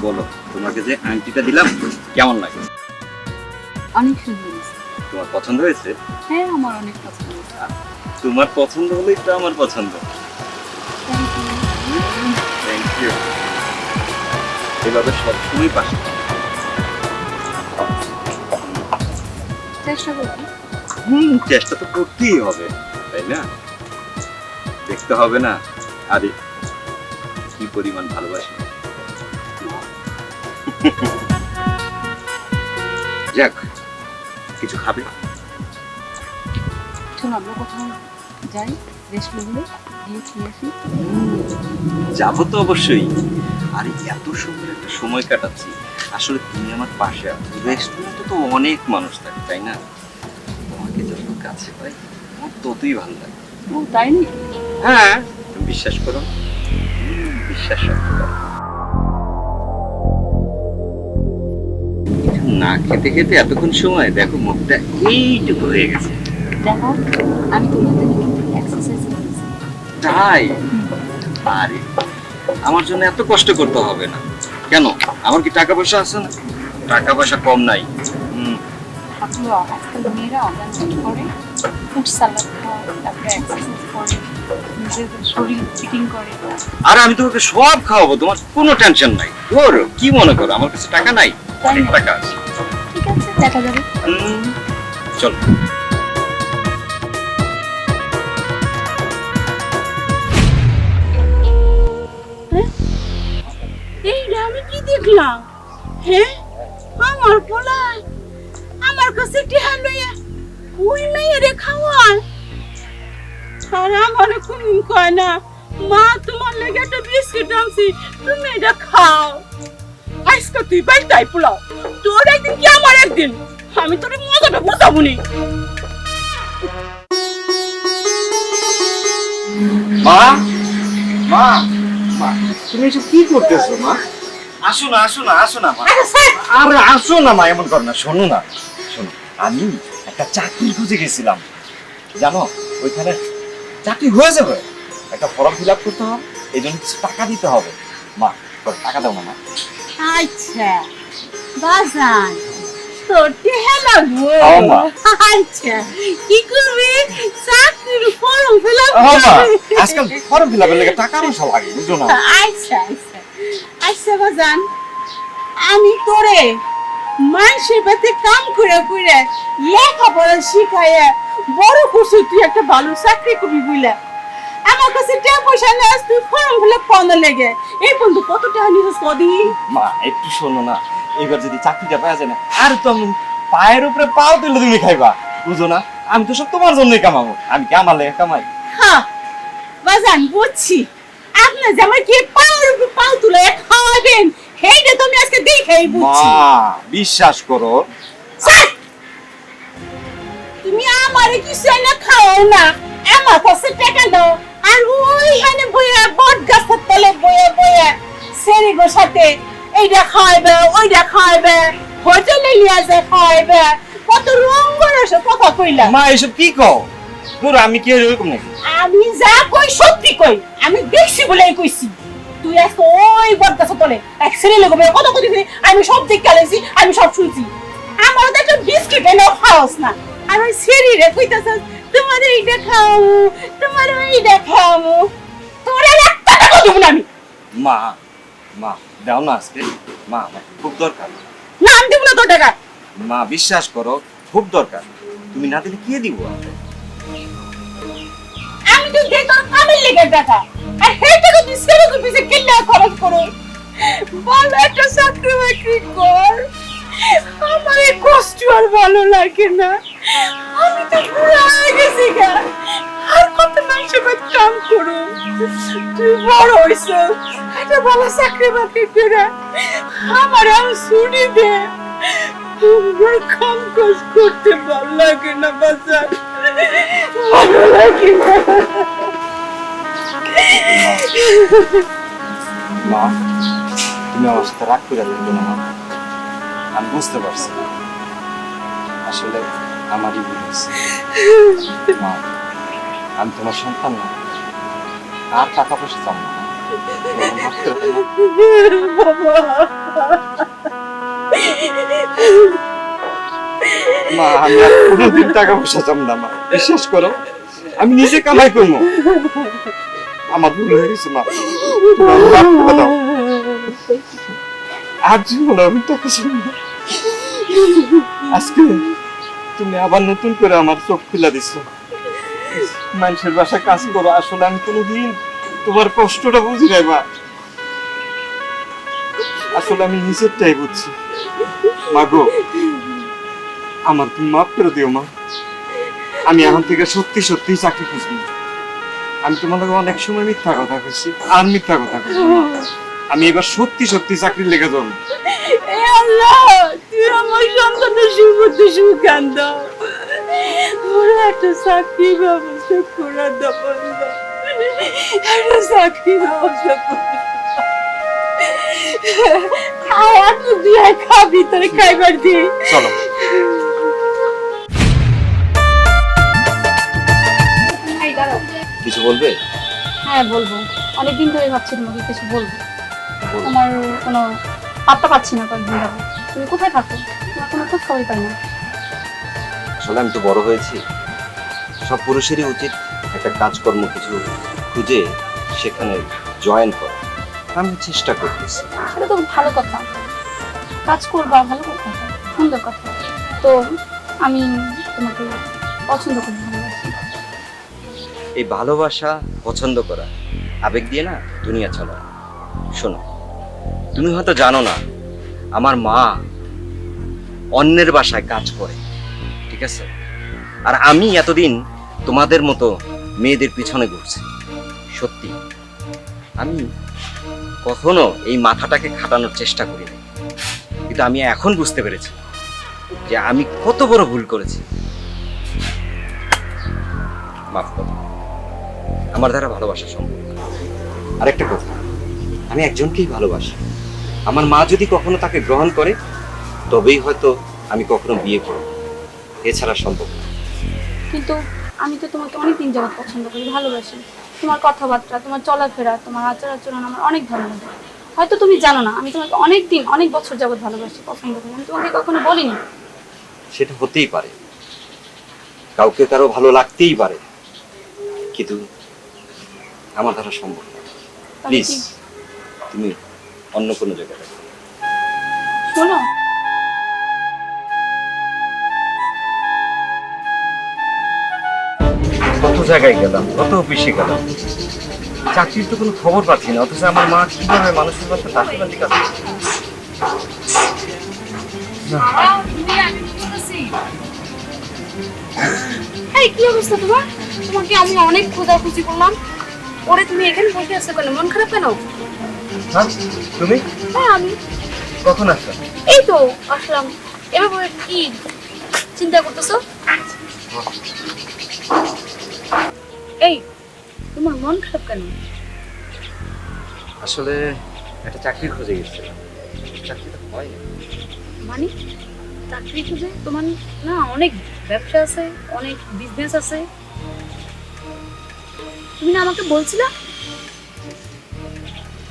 বলো তোমাকে যে আংটিটা দিলাম কেমন লাগে? অনেক সুন্দর তোমার পছন্দ হয়েছে? হ্যাঁ আমার অনেক পছন্দ তোমার পছন্দ হলেই তো আমার পছন্দ। থ্যাংক ইউ এভাবে সবসময় পাশে চেষ্টা করব হুম চেষ্টা তো করতেই হবে তাই না? দেখতে হবে না। আরে কি পরিমাণ ভালোবাসি। যাক কিছু খাবে? চলো আমরা কোথাও যাই রেস্টুরেন্টে গিয়ে খেয়ে আসি। যাব তো অবশ্যই। আরে এত সুন্দর একটা সময় কাটাচ্ছি। আসলে তুমি আমার পাশে আছো। রেস্টুরেন্টে তো অনেক মানুষ থাকে তাই না? তোমাকে যত কাছে পাই। আমার ততই ভালো লাগে। ও তাই হ্যাঁ বিশ্বাস করো? বিশ্বাস রাখতে পারো। না খেতে খেতে এতক্ষণ সময় দেখো মুখটা এইটুকু হয়ে গেছে। দেখো আমি তোমার জন্য কিন্তু এক্সারসাইজ করেছি। তাই? আরে আমার জন্য এত কষ্ট করতে হবে না। কেন? আমার কি টাকা পয়সা আছে না? টাকা পয়সা কম নাই। হুম, ভাবলো আজকাল মেয়েরা অর্গান করে ফুড সালাদ খায় তারপরে এক্সারসাইজ করে নিজেদের শরীর ফিটিং করে। আর আমি তোমাকে সব খাওয়াবো তোমার কোনো টেনশন নাই। ওর কি মনে করো? আমার কাছে টাকা নাই? অনেক টাকা ঠিক আছে দেখা যাবে। চলো। আমি কি দেখলাম? হ্যাঁ? আমার পোলায় আমার কাছে টিহা লইয়া ওই মেয়েরে খাওয়ায়। আর আমার কোনদিন কয় না। মা তোমার লেগে একটা বিস্কিট আনছি তুমি এটা খাও। আজকে তুই বাইতাই পোলাও তোর একদিন কি আমার একদিন? আমি তোর মজাটা বুঝাবো নি মা? মা? মা তুমি এসব কি করতেছো মা? আসো না আসো না আসো না মা। আরে আসো না মা এমন কর না শোনো না শোনো। আমি একটা চাকরি খুঁজে গেছিলাম জানো? ওইখানে চাকরি হয়ে যাবে। একটা ফর্ম ফিল আপ করতে হবে এই জন্য কিছু টাকা দিতে হবে। মা টাকা দাও না মা। আচ্ছা বাজান লাগবো হ্যাঁ, আচ্ছা কি করবি? চাকরির ফর্ম ফিল আপ আজকাল ফর্ম ফিল আপের লেগে টাকা পয়সা লাগে বুঝছ না। আচ্ছা আচ্ছা। আচ্ছা বাজান আমি তোরে মানুষের বাড়িতে কাম করে করে লেখাপড়া শিখাইয়া বড় করছি তুই একটা ভালো চাকরি করবি বুঝলা আমার কাছে টাকা পয়সা নেই তুই ফর্ম লেগে। এই পর্যন্ত কত টাকা নিছিস কদিন মা একটু শোনো না এবার যদি চাকরিটা পাওয়া যায় না আর তো আমি পায়ের উপরে পাও তুলে তুমি খাইবা। বুঝো না আমি তো সব তোমার জন্যই কামাবো আমি কি আমার লেগে কামাই? হ্যাঁ বাজান বুঝছি। আপনার জামাই কি পাওয়ার উপর পাও তুলে খাওয়াবেন সেইটা তো আমি আজকে দেখেই মা বিশ্বাস করো! তুমি আমারে কিছু না খাও না। আমার কাছে টাকা দাও। আর বইয়া বট গাছের তলে বইয়া বইয়া সেরি গো সাথে। এইটা ওইটা হোটেলে খাওয়াবে কত কথা কইলা। মা এসব কি কও? তোর আমি কি এরকম নাকি? আমি যা কই সত্যি কই আমি দেখছি বলেই কইছি। তুই আজকে ওই বদগাছ তলে এক ছেলে লোক কত কত আমি সব দিক কালেছি আমি সব শুনছি। আমার তো একটা বিস্কিট এনে খাওয়াস না। আর ওই কইতাছ তোমার এইটা খাও তোমার ওইটা খাও তোর আর একটা টাকা দেবো না আমি। মা মা দাও না আজকে। মা আমার খুব দরকার। না আমি দেবো না তোর টাকা মা বিশ্বাস করো খুব দরকার। তুমি না দিলে কি দিব? আমি তো দে তোর কামের লেগে টাকা আর সেই টাকা তুই সেরকম পিছে কিল্লা খরচ করো ভালো একটা চাকরি বাকরি কর। আমার কষ্ট আর ভালো লাগে না। আমি তো পুরো গেছি গা। আর কত মানুষের বাড়ি কাম করো তুই বড় হইছ। একটা ভালো চাকরি বাকরি করে আমার আমি শুনি দে। আমার কাম কাজ করতে ভালো লাগে না বাজার ভালো লাগে না। মা, তুমি আমার রাগ করে না আমি বুঝতে পারছি আসলে আমারই ভুল হয়েছে মা আমি তোমার সন্তান না। আর টাকা পয়সা চাও না। মা। আমি আর কোনোদিন টাকা পয়সা চাম না মা। বিশ্বাস করো আমি নিজে কামাই করব। আমার ভুল হয়ে গেছে মা। আর জীবনে আমি টাকা চাই না। আজকে তুমি আবার নতুন করে আমার চোখ খুলে দিছো। মানুষের বাসায় কাজ করো, আসলে আমি কোনোদিন তোমার কষ্টটা বুঝি নাই, মা। আসলে আমি নিজেরটাই বুঝছি। মা গো, আমার তুমি মাফ করে দিও, মা। আমি এখন থেকে সত্যি সত্যি চাকরি খুঁজবি। আমি তোমার অনেক সময় মিথ্যা কথা কইছি, আর মিথ্যা কথা কইছি। আমি এবার সত্যি সত্যি চাকরি লেগে যাব। এ আল্লাহ তুই আমার সন্তানের সুমধ্যে সুখান দাও। ওরা একটা চাকরি ব্যবস্থা করে দাও একটা চাকরি ব্যবস্থা করে তুই দিয়ে খাবি তোরে খাইবার দিয়ে চলো। কিছু বলবে? হ্যাঁ বলব। অনেকদিন ধরে ভাবছি তোমাকে কিছু বলব। তোমার কোনো পাত্তা পাচ্ছি না কয়েকদিন যাব তুমি কোথায় থাকো? তোমার কোনো খোঁজ খবর পাই না আসলে আমি তো বড় হয়েছি। সব পুরুষেরই উচিত একটা কাজকর্ম কিছু খুঁজে সেখানে জয়েন করা। আমি চেষ্টা করতেছি। সেটা তো ভালো কথা। কাজ করবা ভালো কথা। সুন্দর কথা। তো আমি তোমাকে পছন্দ করি ভালোবাসি। এই ভালোবাসা পছন্দ করা আবেগ দিয়ে না দুনিয়া চলা। শোনো তুমি হয়তো জানো না, আমার মা অন্যের বাসায় কাজ করে, ঠিক আছে? আর আমি এতদিন তোমাদের মতো মেয়েদের পিছনে ঘুরছি, সত্যি। আমি কখনো এই মাথাটাকে খাটানোর চেষ্টা করিনি, কিন্তু আমি এখন বুঝতে পেরেছি যে আমি কত বড় ভুল করেছি। মাফ করো, আমার দ্বারা ভালোবাসা সম্ভব। আরেকটা কথা, আমি একজনকেই ভালোবাসি। আমার মা যদি কখনো তাকে গ্রহণ করে তবেই হয়তো আমি কখনো বিয়ে করব। এছাড়া সম্ভব না। কিন্তু আমি তো তোমাকে অনেক দিন যাবত পছন্দ করি ভালোবাসি। তোমার কথাবার্তা তোমার চলাফেরা তোমার আচার আচরণ আমার অনেক ভালো লাগে হয়তো তুমি জানো না আমি তোমাকে অনেক দিন অনেক বছর যাবত ভালোবাসি পছন্দ করি। আমি তোমাকে কখনো বলিনি। সেটা হতেই পারে। কাউকে কারও ভালো লাগতেই পারে। কিন্তু আমার দ্বারা সম্ভব না। প্লিজ তুমি অন্য কোনো জায়গায় শোনো। কত জায়গায় গেলাম কত অফিসে গেলাম। চাকরির তো কোনো খবর পাচ্ছি না অথচ আমার মা কীভাবে মানুষের বাসা চাকরি কাজ এই কি অবস্থা তোমার? তোমাকে আমি অনেক খোঁজাখুঁজি করলাম। ওরে তুমি এখানে বসে আছো কেন? মন খারাপ কেন? হ্যাঁ তুমি? হ্যাঁ আমি। কখন আসছো এই তো আসলাম। এভাবে কি চিন্তা করতেছো? এই তোমার মন খারাপ কেন? আসলে একটা চাকরি খুঁজে গেছিলাম। চাকরিটা হয় মানে? চাকরি খুঁজে তোমার না অনেক ব্যবসা আছে অনেক বিজনেস আছে। তুমি না আমাকে বলছিলা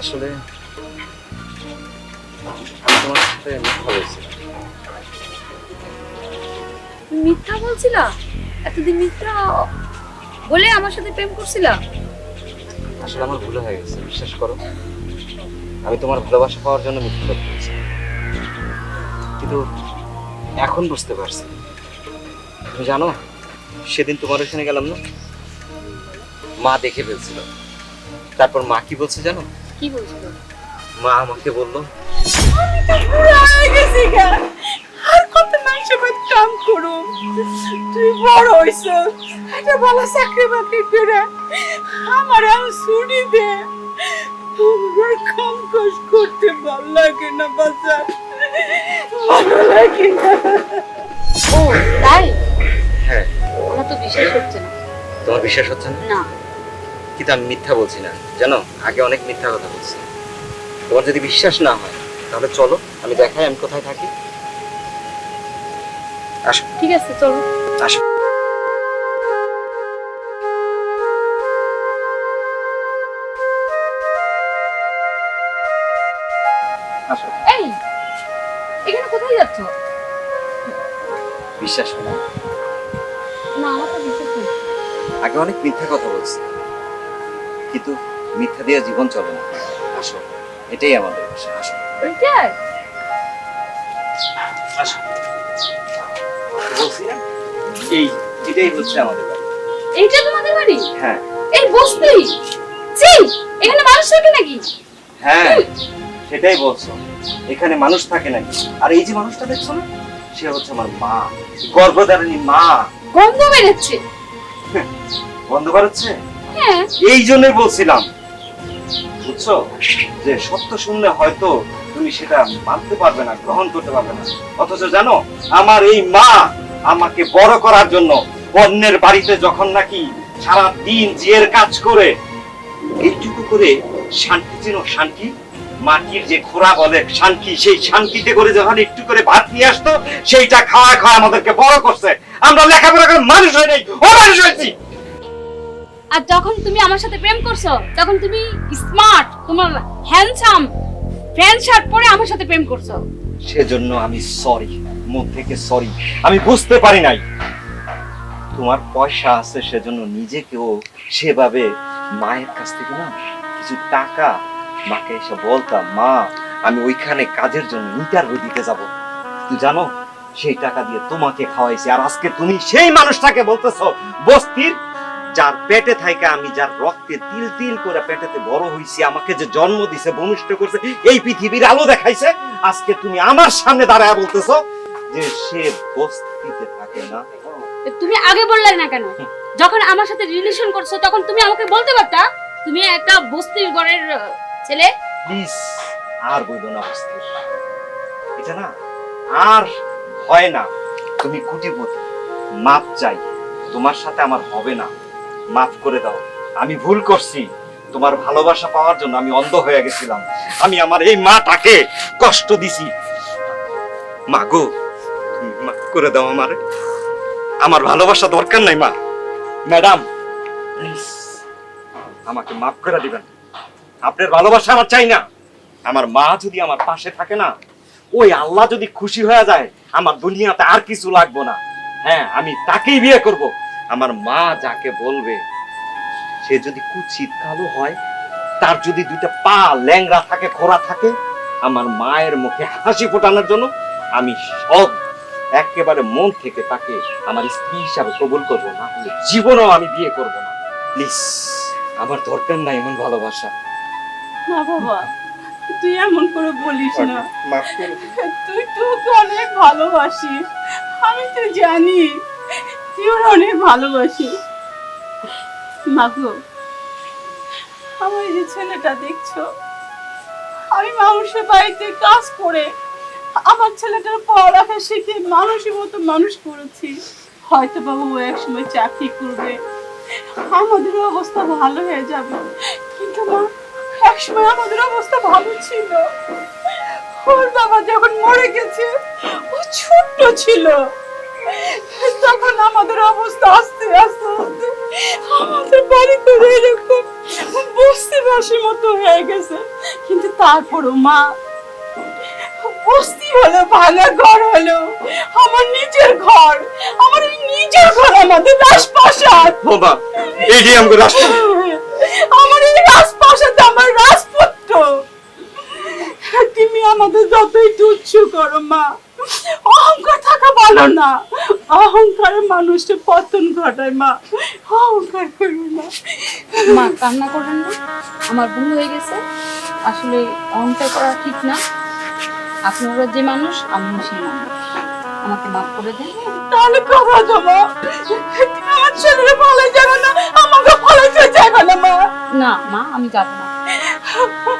আসলে আমি তোমার সাথে মিথ্যা বলছিলাম মিথ্যা বলছিলা? এতদিন মিথ্যা বলে আমার সাথে প্রেম করছিলা? আসলে আমার ভুল হয়ে গেছে বিশ্বাস করো। আমি তোমার ভালোবাসা পাওয়ার জন্য মিথ্যা বলছি। কিন্তু এখন বুঝতে পারছি। তুমি জানো সেদিন তোমার ওখানে গেলাম না? মা দেখে ফেলছিল। তারপর মা কি বলছে জানো? কি বলছিল? মা আমাকে বলল পুরা হয়ে গেছি গা। আর কত মাসে বাদ কাম করো তুই বড় হইছ। একটা ভালো চাকরি বাকরি করে আমার আমি ছুটি দে। আমার কাম কাজ করতে ভালো লাগে না বাজার ভালো লাগে না। ও তাই? হ্যাঁ। আমার তো বিশ্বাস হচ্ছে না। তোমার বিশ্বাস হচ্ছে না? না। কিন্তু আমি মিথ্যা বলছি না? জানো আগে অনেক মিথ্যা কথা বলছি। তোমার যদি বিশ্বাস না হয় তাহলে চলো আমি দেখাই আমি কোথায় থাকি। আসো। ঠিক আছে চলো। আসো। এই এখানে কোথায় যাচ্ছ? বিশ্বাস করো না। আমার তো বিশ্বাস না। আগে অনেক মিথ্যা কথা বলছি। কিন্তু মিথ্যা দিয়ে জীবন চলে না। আসো এটাই আমাদের ভাষা আসো। এইটাই? আসো। বলছি না? এই এটাই হচ্ছে আমাদের বাড়ি। এইটা তোমাদের বাড়ি? হ্যাঁ। এই বস্তি? ছি এখানে মানুষ থাকে নাকি? হ্যাঁ সেটাই বলছো। এখানে মানুষ থাকে নাকি? আর এই যে মানুষটা দেখছ না সে হচ্ছে আমার মা গর্ভধারিণী মা। গন্ধ বেরোচ্ছে। বন্ধ এই জন্যই বলছিলাম। বুঝছ? যে সত্য শুনলে হয়তো তুমি সেটা মানতে পারবে না, গ্রহণ করতে পারবে না। অথচ জানো, আমার এই মা আমাকে বড় করার জন্য অন্যের বাড়িতে যখন নাকি সারা দিন জিয়ের কাজ করে, এইটুকু করে শান্তি চিনো, শান্তি? মাটির যে খোরা বলে শান্তি, সেই শান্তিতে করে যখন একটু করে ভাত নিয়ে আসতো, সেইটা খাওয়া খাওয়া আমাদেরকে বড় করছে। আমরা লেখাপড়া করে মানুষ হয়ে ও মানুষ হয়েছি। আর যখন তুমি আমার সাথে প্রেম করছ, তখন তুমি স্মার্ট তোমার হ্যান্ডসাম প্যান্ট শার্ট পরে আমার সাথে প্রেম করছ। সেজন্য আমি সরি মন থেকে সরি আমি বুঝতে পারি নাই। তোমার পয়সা আছে, সেজন্য নিজেকেও সেভাবে মায়ের কাছ থেকে না, কিছু টাকা, মাকে এসে বলতাম, মা, আমি ওইখানে কাজের জন্য ইন্টারভিউ দিতে যাব। তুই জানো, সেই টাকা দিয়ে তোমাকে খাওয়াইছি, আর আজকে তুমি সেই মানুষটাকে বলতেছো, বস্তির যার পেটে থাইকা আমি যার রক্তে তিল তিল করে পেটেতে বড় হইছি আমাকে যে জন্ম দিছে ভূমিষ্ঠ করছে এই পৃথিবীর আলো দেখাইছে। আজকে তুমি আমার সামনে দাঁড়ায় বলতেছো যে সে বস্তিতে থাকে না। তুমি আগে বললে না কেন? যখন আমার সাথে রিলেশন করছ তখন তুমি আমাকে বলতে পারতা তুমি একটা বস্তির ঘরের ছেলে। প্লিজ আর বইল না বস্তির এটা না আর হয় না। তুমি কুটিপতি মাপ চাই তোমার সাথে আমার হবে না। মাফ করে দাও। আমি ভুল করছি। তোমার ভালোবাসা পাওয়ার জন্য আমি অন্ধ হয়ে গেছিলাম। আমি আমার এই মাটাকে কষ্ট দিছি। মা গো মাফ করে দাও আমার। আমার ভালোবাসা দরকার নাই, মা। ম্যাডাম আমাকে মাফ করে দিবেন। আপনার ভালোবাসা আমার চাই না। আমার মা যদি আমার পাশে থাকে না, ওই আল্লাহ যদি খুশি হয়ে যায়, আমার দুনিয়াতে আর কিছু লাগবো না। হ্যাঁ আমি তাকেই বিয়ে করব। আমার মা যাকে বলবে সে যদি কুচিত কালো হয় তার যদি দুইটা পা ল্যাংরা থাকে খোরা থাকে আমার মায়ের মুখে হাসি ফোটানোর জন্য আমি সব একেবারে মন থেকে তাকে আমার স্ত্রী হিসাবে কবুল করব না হলে জীবনেও আমি বিয়ে করব না। প্লিজ আমার দরকার নাই এমন ভালোবাসা। না বাবা তুই এমন করে বলিস না। তুই তোকে অনেক ভালোবাসিস। আমি তো জানি তুই অনেক ভালোবাসিস মাগো আমার যে ছেলেটা দেখছ, আমি মানুষের বাড়িতে কাজ করে আমার ছেলেটার পড়ালেখা শিখে মানুষের মতো মানুষ করেছি। হয়তো বাবু ও একসময় চাকরি করবে। আমাদের অবস্থা ভালো হয়ে যাবে। কিন্তু মা, একসময় আমাদের অবস্থা ভালো ছিল। ওর বাবা যখন মরে গেছে, ও ছোট্ট ছিল। তখন আমাদের অবস্থা আস্তে আস্তে আস্তে আমাদের বাড়ি করে এরকম বস্তি বাসের মতো হয়ে গেছে। কিন্তু তারপরও মা বস্তি হলো ভাঙা ঘর হলো আমার নিজের ঘর আমার এই নিজের ঘর আমাদের রাজপ্রাসাদ। বাবা এইটাই আমাকে রাস্তা আমার এই রাজপ্রাসাদ আমার রাজপুত্র। তুমি আমাদের যতই তুচ্ছ করো মা থাকা ভালো না। অহংকারে মানুষের পতন ঘটায় মা। অহংকার করো না। মা কান্না করবেন না। আমার ভুল হয়ে গেছে। আসলে অহংকার করা ঠিক না। আপনারা যে মানুষ আমিও সেই মানুষ। আমাকে মাফ করে দেন। তাহলে কথা জমা। আমার ছেলের ভালো যাবে না। আমাকে ভালো যাবে না মা। না মা আমি যাব না।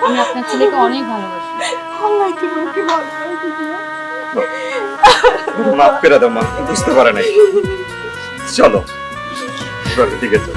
আমি আপনার ছেলেকে অনেক ভালোবাসি। আল্লাহ তোমাকে ভালো রাখবে। মাফ করে দাও মা। বুঝতে পারে নাই। চলো ঠিক আছে